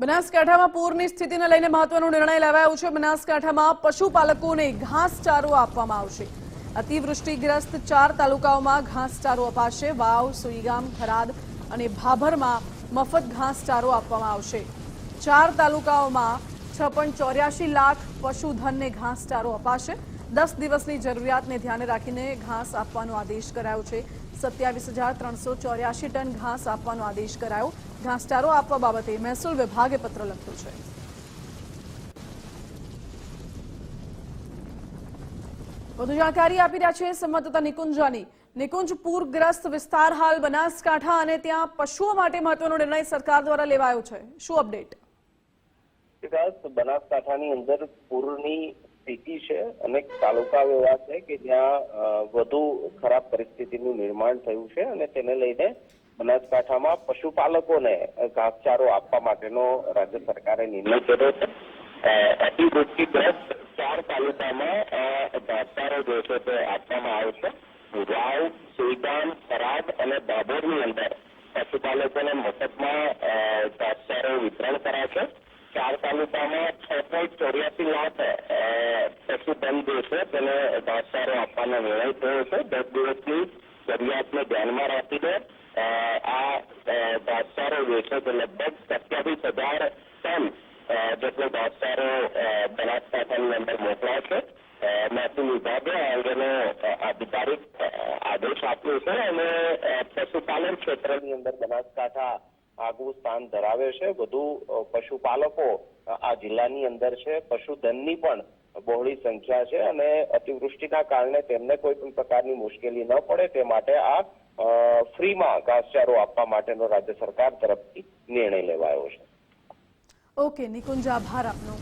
બનાસકાંઠામાં પૂરની સ્થિતિને લઈને મહત્વનો નિર્ણય લેવાયો છે. બનાસકાંઠામાં પશુપાલકોને ઘાસચારો આપવામાં આવશે. અતિવૃષ્ટિગ્રસ્ત ચાર તાલુકાઓમાં ઘાસચારો અપાશે. વાવ, સુઈગામ, થરાદ અને ભાભરમાં મફત ઘાસચારો આપવામાં આવશે. ચાર તાલુકાઓમાં છ લાખ પશુધનને ઘાસચારો અપાશે. દસ દિવસની જરૂરિયાતને ધ્યાને રાખીને ઘાસ આપવાનો આદેશ કરાયો છે. સત્યાવીસ ટન ઘાસ આપવાનો આદેશ કરાયો. ઘાસચારો આપવા બાબતે મહેસૂલ વિભાગે પત્ર લખ્યો છે. વધુ જાણકારી આપી રહ્યા છે સંવાદદાતા નિકુંજાની નિકુંજ, પૂરગ્રસ્ત વિસ્તાર હાલ બનાસકાંઠા અને ત્યાં પશુઓ માટે મહત્વનો નિર્ણય સરકાર દ્વારા લેવાયો છે. શું અપડેટ? બનાસકાંઠાની અંદર પૂરની સ્થિતિ છે અને તાલુકાઓ એવા છે કે જ્યાં વધુ ખરાબ પરિસ્થિતિનું નિર્માણ થયું છે અને તેને લઈને બનાસકાંઠામાં પશુપાલકોને ઘાસચારો આપવા માટેનો રાજ્ય સરકારે નિર્ણય કર્યો છે. અ, અતિવૃષ્ટિગ્રસ્ત ચાર તાલુકામાં ઘાસચારો જે છે તે આપવામાં આવશે વાવ સુલતાન થરાદ અને બાબોરની અંદર પશુપાલકોને મફતમાં ઘાસચારો વિતરણ કરાશે. ચાર તાલુકામાં છ પોઈન્ટ ચોર્યાસી લાખ અ, પશુધન તેને ઘાસચારો આપવાનો નિર્ણય થયો છે. દસ દિવસની જરૂરિયાતને ધ્યાનમાં રાખીને આ ઘાસચારો જે છે તે લગભગ સત્યાવીસ હજાર ટન જેટલો ઘાસચારો બનાસકાંઠાની અંદર મોકલાશે મહેસૂલ વિભાગે આ અંગેનો અ, આધિકારિક અ, આદેશ આપ્યો છે અને પશુપાલન ક્ષેત્રની અંદર બનાસકાંઠા આગવું સ્થાન ધરાવે છે. વધુ પશુપાલકો આ જિલ્લાની અંદર છે. પશુધનની પણ બહોળી સંખ્યા છે અને અતિવૃષ્ટિના કારણે તેમને કોઈ પણ પ્રકારની મુશ્કેલી ન પડે તે માટે આ ફ્રીમાં ઘાસચારો આપવા માટેનો રાજ્ય સરકાર તરફથી નિર્ણય લેવાયો છે. ઓકે, નિકુંજ, આભાર આપનો.